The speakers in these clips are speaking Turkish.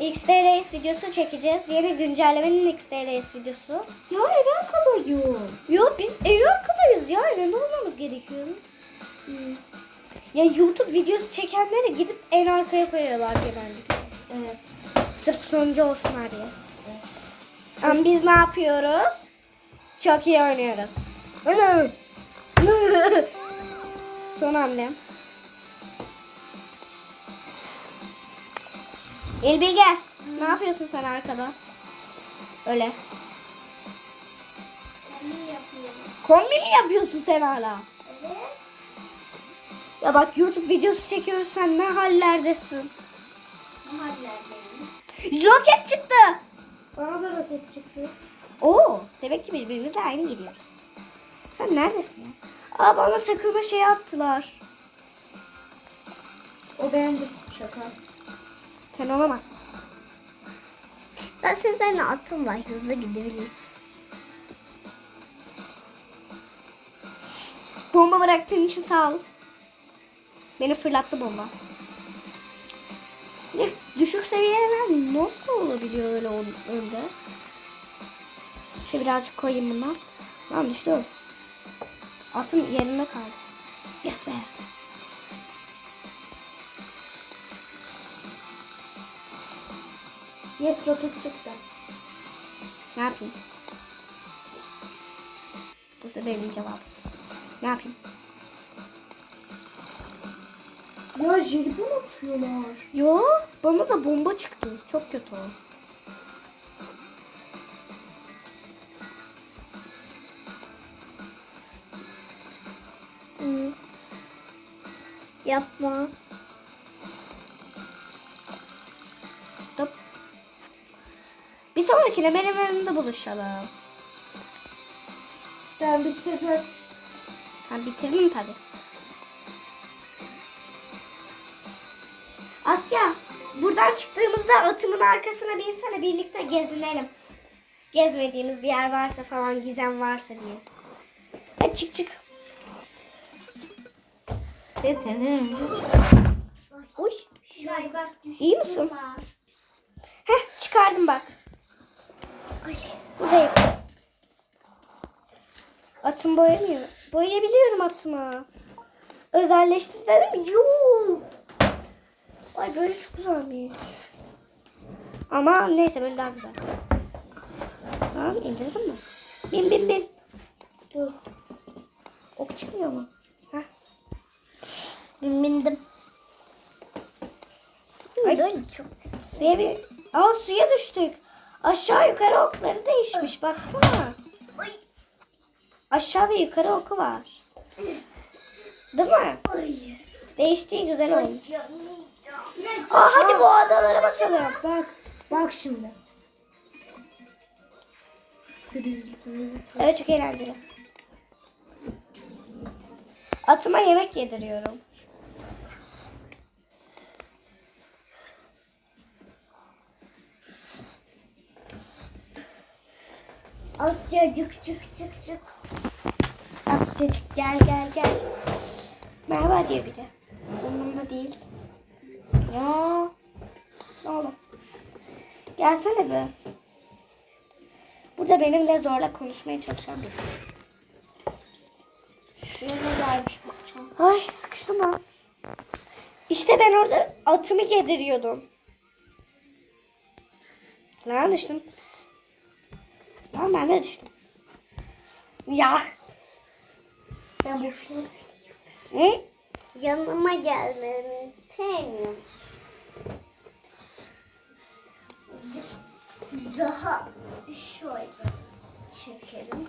XDRS videosu çekeceğiz. Yeni güncellemenin XDRS videosu. Ya en arkadayım. Yo biz en arkadayız ya. Ne olmamız gerekiyor? Ya YouTube videosu çekenleri gidip en arkaya koyuyorlar genellikle. Evet. Sırf sonuncu olsunlar diye. Ama biz ne yapıyoruz? Çok iyi oynuyoruz. Son hamlem. Elbilge. Ne yapıyorsun sen arkada? Öyle. Kombi mi yapıyorsun sen hala? Ya bak YouTube videosu çekiyoruz sen ne hallerdesin? Roket çıktı. Bana da roket çıktı. Oo, demek ki birbirimizle aynı gidiyoruz. Sen neredesin ya? Aa bana takılma şeyi attılar. O beğendi. Şaka. Sen olamazsın. Zaten seninle atım var. Hızlı gidebiliriz. Bomba bıraktığın için sağ ol. Beni fırlattı bomba. Ne düşük seviyeler nasıl olabiliyor öyle önde? Şöyle birazcık koyayım bundan. Lan düştü. o. Atım yerinde kaldı. Yes be. Yes roket çıktı. Ne yapayım? Bu da benim cevabım. Ne yapayım? Ya jelibon atıyorlar. Yo, bana da bomba çıktı. Çok kötü o. Yapma. Sonrakine benim önümde buluşalım. Ben bir sefer Ha, bitirdim tabi. Asya, buradan çıktığımızda atımın arkasına binsene birlikte gezinelim. Gezmediğimiz bir yer varsa falan, gizem varsa diye. Hadi çık çık. ve senden önce Uy, Şuraya bak iyi misin? Heh, çıkardım bak. Buradayım. Atım boyamıyor. Boyayabiliyorum atımı. Özelleştir dedim. Yuh. Ay böyle çok güzelmiş. Ama neyse böyle daha güzel. Tamam indirdin mi? Bin bin bin. Dur. Ok çıkmıyor mu? Heh. Bin bindim. Ay. böyle çok Suya bir... Aa suya düştük. Aşağı yukarı okları değişmiş baksana. Aşağı ve yukarı oku var. Değil mi? Değiştiği güzel olmuş. Aa hadi bu adalara bakalım. Bak, bak şimdi. Evet çok eğlenceli. Atıma yemek yediriyorum. Asya çık çık çık. Asyacık gel gel gel. Merhaba diyor biri. Umurumda değil. Ya. Oldu? Gelsene be. Burada benimle zorla konuşmaya çalışan biri. Şuraya ne gelmiş bakacağım. Ay sıkıştım ha. İşte ben orada atımı yediriyordum. Lan düştüm. Lan ben de düştüm. Ya. Ben boşuna Ne? Yanıma gelmeni sevmiyorum. Daha şöyle çekelim.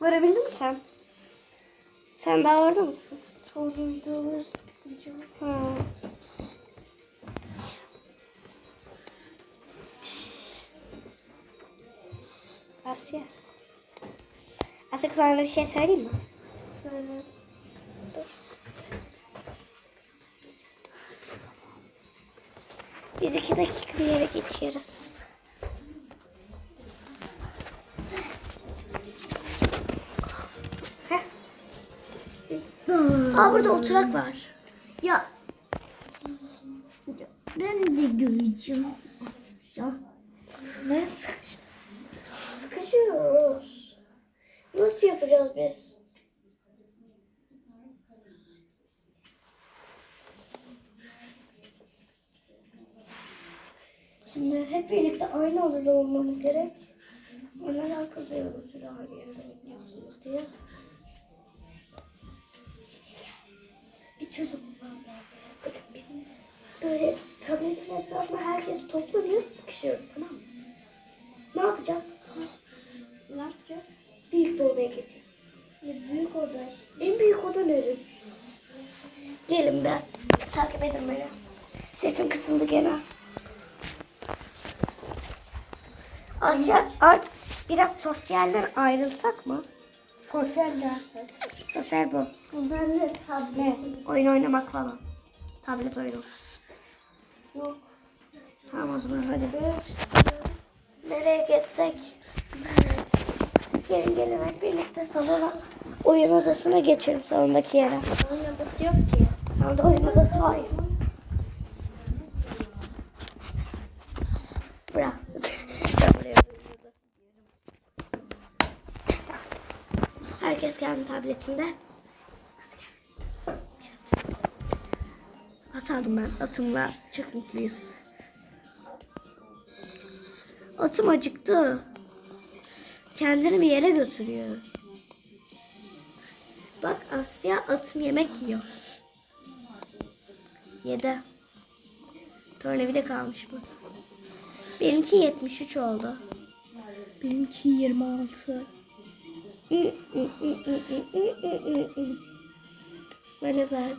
Varabildin mi sen? Sen daha orada mısın? Sonra videoları Ha. Kulağına bir şey söyleyeyim mi? Söyle. Biz iki dakika bir yere geçiyoruz. Aa burada oturak var. Ya. ya ben de göreceğim. Asya. Ne sıkış? Sıkışıyoruz. Nasıl yapacağız biz? Şimdi hep birlikte olmamız gerek. Neler kızıyoruz süre aynı yerde bekliyorsunuz diye. Bir çözüm bulmamız. Bakın biz böyle tabletin etrafına herkes toplanıyor sıkışıyoruz tamam mı? Sosyalden ayrılsak mı? Sosyal ders. Sosyal bu. Ben de tablet. Oyun oynamak falan. Tablet oyunu. Yok. Tamam o zaman hadi. Nereye geçsek? Gelin gelin hep birlikte salona oyun odasına geçelim salondaki yere. Oyun odası yok ki. Salonda oyun odası var ya. Bırak. Ben buraya oyun odası diyorum. Tamam. Herkes kendi tabletinde. At aldım ben. Atımla çok mutluyuz. Atım acıktı. Kendini bir yere götürüyor. Bak Asya atım yemek yiyor. Yedi. Tornavida kalmış bu. Benimki 73 oldu. Benimki 26. Bana bak.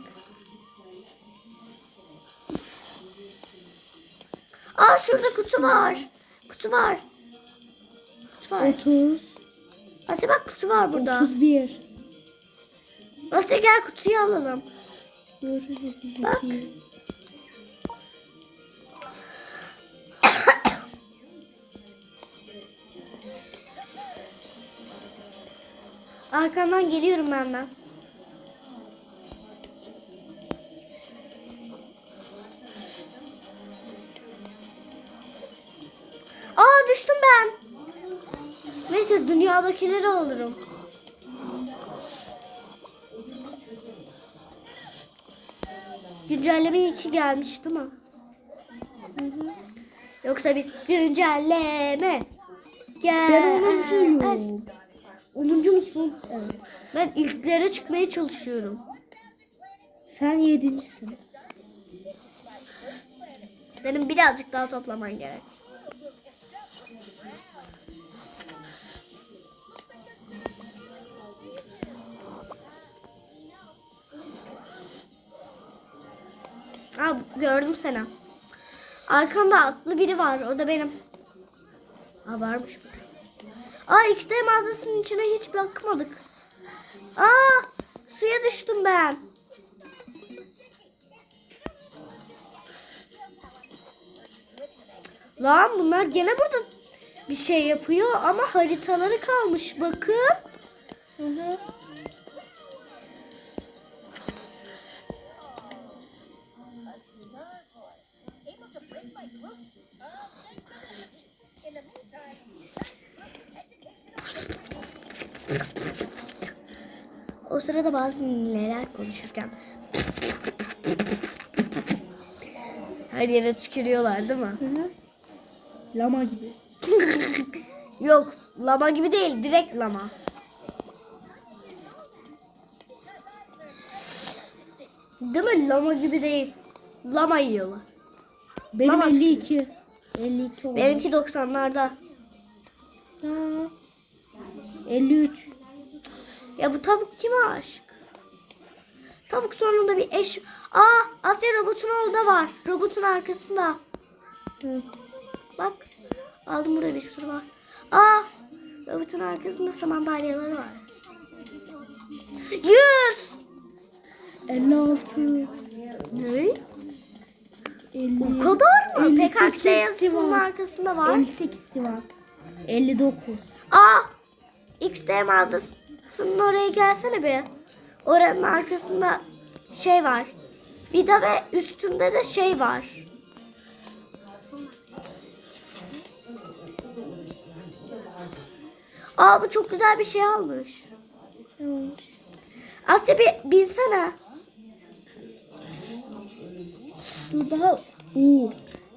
Aa şurada kutu var. Kutu var. Kutu var. 30. Asya bak kutu var burada. 31. Asya gel kutuyu alalım. Bak. Arkandan geliyorum ben ben. Aa düştüm ben. Neyse dünyadakileri alırım. Güncelleme 2 gelmiş değil mi? Hı hı. Yoksa biz güncelleme gel. Ben 10'uncuyum. 10. musun? Evet. Ben ilklere çıkmaya çalışıyorum. Sen yedincisin. Senin birazcık daha toplaman gerek. Aa, gördüm seni. Arkanda atlı biri var. O da benim. Aa varmış. Aa XT mağazasının içine hiç bakmadık. Aa suya düştüm ben. Lan bunlar gene burada bir şey yapıyor ama haritaları kalmış bakın. Hı hı. Sırada bazı neler konuşurken her yere tükürüyorlar değil mi? Hı hı. Lama gibi. Yok lama gibi değil direkt lama. Değil mi? Lama gibi değil. Lama yiyorlar. Benim Lama 52. 52 oldu. Benimki 90'larda. Ha. 53. Ya bu tavuk kime aşık? Tavuk sonunda bir eş... Aa Asya robotun orada var. Robotun arkasında. Hı. Bak. Aldım burada bir sürü var. Aa robotun arkasında saman balyaları var. 100. 56. Ne? 50. O kadar mı? 58 PKX yazısının arkasında var. 58 var. 59. Aa! XD mağazasının oraya gelsene bir. Oranın arkasında şey var. Vida ve üstünde de şey var. Aa bu çok güzel bir şey almış. Asya bir binsene. Dur daha. Oo.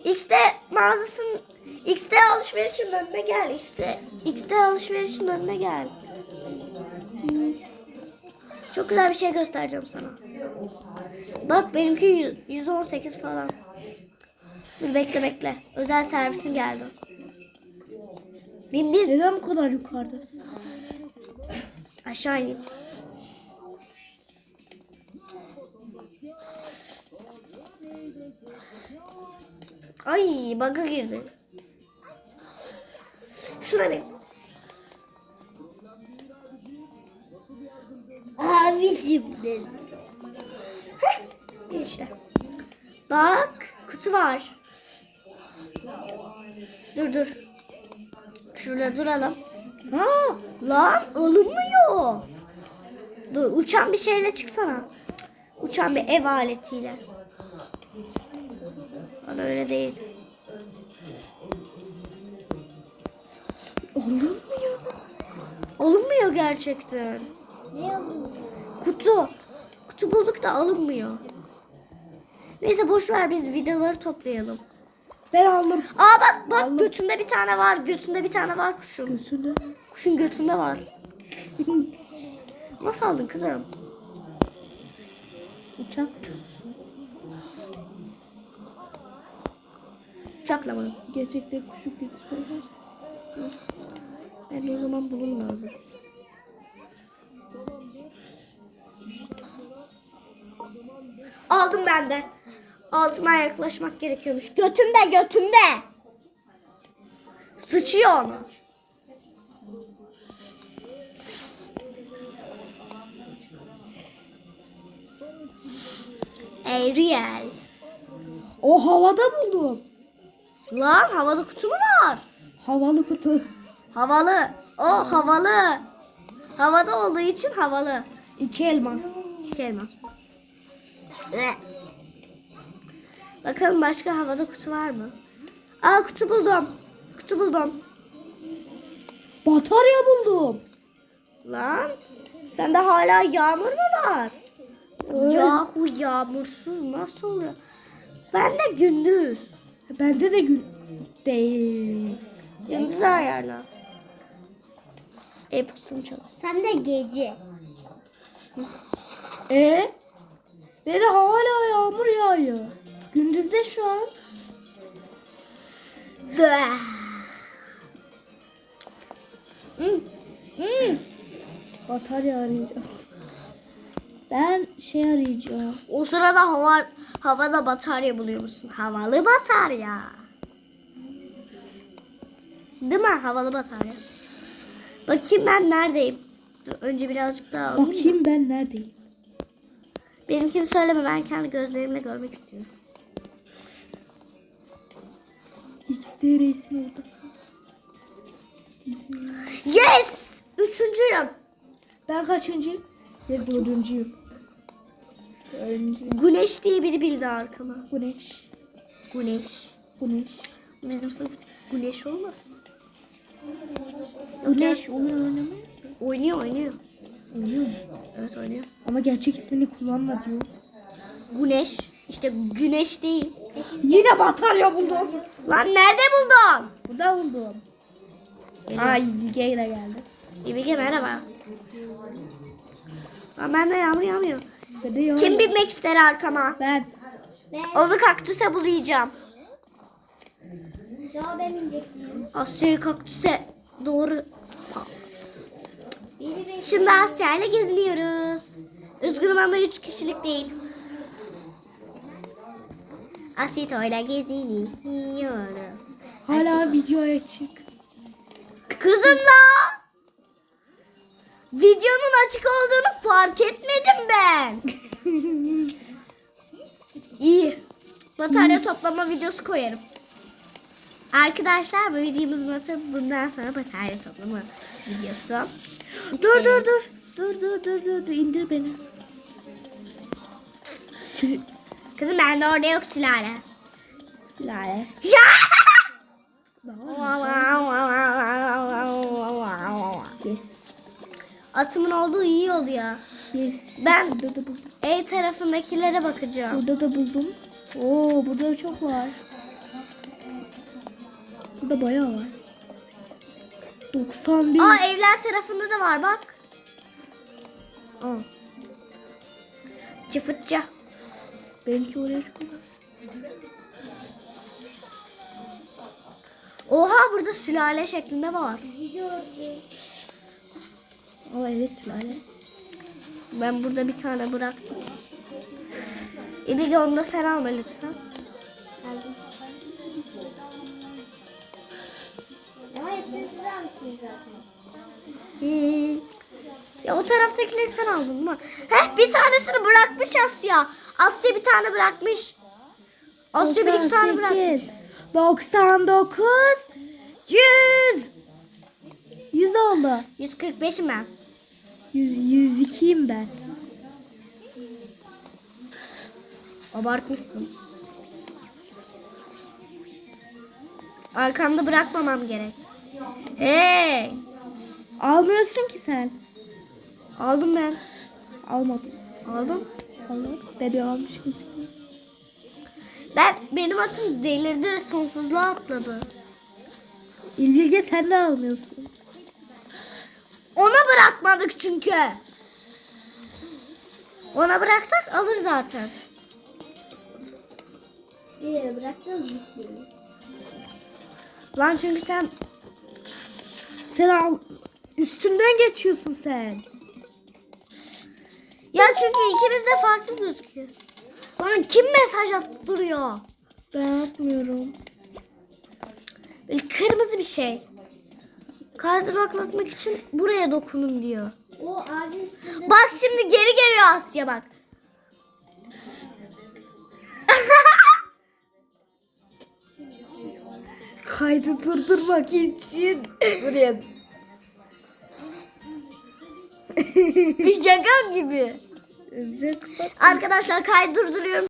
X'te mağazasının X'te alışverişin önüne gel X'te. X'te alışverişin önüne gel. Çok güzel bir şey göstereceğim sana. Bak benimki yüz- 118 falan. Dur bekle bekle. Özel servisin geldi. Bin bin. Neden bu kadar yukarıdasın? Aşağı ineyim. Ay bug'a girdi. Şuna bir. Dedi. Heh, işte. Bak kutu var. Dur dur. Şurada duralım. Ha. Lan alınmıyor. Dur uçan bir şeyle çıksana. Uçan bir ev aletiyle. Bana öyle değil. Olmuyor. Alınmıyor gerçekten. Ne yapıyorsun? Kutu. Kutu bulduk da alınmıyor. Neyse boş ver biz vidaları toplayalım. Ben aldım. Aa bak bak Aldım. götünde bir tane var. Götünde bir tane var kuşun. Götünde. Kuşun götünde var. Nasıl aldın kızım? Uçak. Uçakla mı? Gerçekten kuşu götürüyor. Ben de o zaman bulunmuyordur. Aldım ben de. Altına yaklaşmak gerekiyormuş. Götünde götünde. Sıçıyor onu. Ariel. O havada buldum. Lan havalı kutu mu var? Havalı kutu. Havalı. O havalı. Havada olduğu için havalı. İki elmas. İki elmas. Bakalım başka havada kutu var mı? Aa kutu buldum. Kutu buldum. Batarya buldum. Lan sende hala yağmur mu var? Evet. Yahu yağmursuz nasıl oluyor? Ben de gündüz. Bende de gün değil. Gündüz ayarla. E-postanı çalar. Sen de gece. E Beni hala yağmur yağıyor. Gündüzde şu an. Hmm. Hmm. Batarya arayacağım. Ben şey arayacağım. O sırada hava havada batarya buluyormuşsun. Havalı batarya. Değil mi? Havalı batarya. Bakayım ben neredeyim. Dur, önce birazcık daha alayım. Bakayım ben neredeyim. Benimkini söyleme. Ben kendi gözlerimle görmek istiyorum. XD resmi odası. Yes! Üçüncüyüm. Ben kaçıncıyım? Ben dördüncüyüm. Dördüncü. Güneş diye biri bildi arkama. Güneş. Güneş. Güneş. Bizim sınıf güneş olmasın? Güneş oyun oynamıyor. Oynuyor oynuyor. Oynuyor mu? Evet oynuyor. Ama gerçek ismini kullanma diyor. Güneş. İşte güneş değil. Yine batarya buldum. Lan nerede buldun? Burada buldum. Ay Bilge ile geldi. İbige merhaba. Lan yağmur yağmıyor. Ve de yağmur. Kim binmek ister arkama? Ben. Onu kaktüse bulayacağım. Ya ben inecektim. Asya'yı kaktüse doğru. Şimdi Asya ile geziniyoruz. Üzgünüm ama üç kişilik değil. Asito ile geziniyoruz. Hala videoya çık. Kızım la! Videonun açık olduğunu fark etmedim ben. İyi. Batarya toplama videosu koyarım. Arkadaşlar bu videomuzun adı bundan sonra batarya toplama videosu. Dur dur dur. Dur dur dur dur dur indir beni. Kızım ben de orada yok sülale. Sülale. Ya! Yes. Atımın olduğu iyi oluyor. Yes. Ben Burada da buldum. ev tarafındakilere bakacağım. Burada da buldum. Oo burada çok var. Burada bayağı var. 91. Aa evler tarafında da var bak. Aa, Çıfıtça. benimki oraya var. Oha burada sülale şeklinde var. Aa evet sülale. Ben burada bir tane bıraktım. İlgi onu da sen alma lütfen. Hepsini zaten. Hmm. Ya o taraftakileri sen aldın mı? Heh bir tanesini bırakmış Asya. Asya bir tane bırakmış. Asya bir iki tane bırakmış. 98, 99 100 100 oldu. 145'im ben. 100 102'yim ben. Abartmışsın. Arkamda bırakmamam gerek. Hey! Almıyorsun ki sen. Aldım ben. Almadın. Aldım. Almadın. Bebe almış gözüküyor. Ben benim atım delirdi sonsuzluğa atladı. İlbilge sen de almıyorsun. Ona bırakmadık çünkü. Ona bıraksak alır zaten. Ee, bıraktınız mı? Lan çünkü sen Sen al. Üstünden geçiyorsun sen. ya çünkü ikimiz de farklı gözüküyor. Lan kim mesaj atıp duruyor? Ben atmıyorum. Böyle kırmızı bir şey. Kaydıraklatmak için buraya dokunun diyor. O ağacın üstünde Bak şimdi geri geliyor Asya bak. Kaydı durdurmak için. Buraya. Bir şaka gibi. Arkadaşlar kaydı durduruyorum.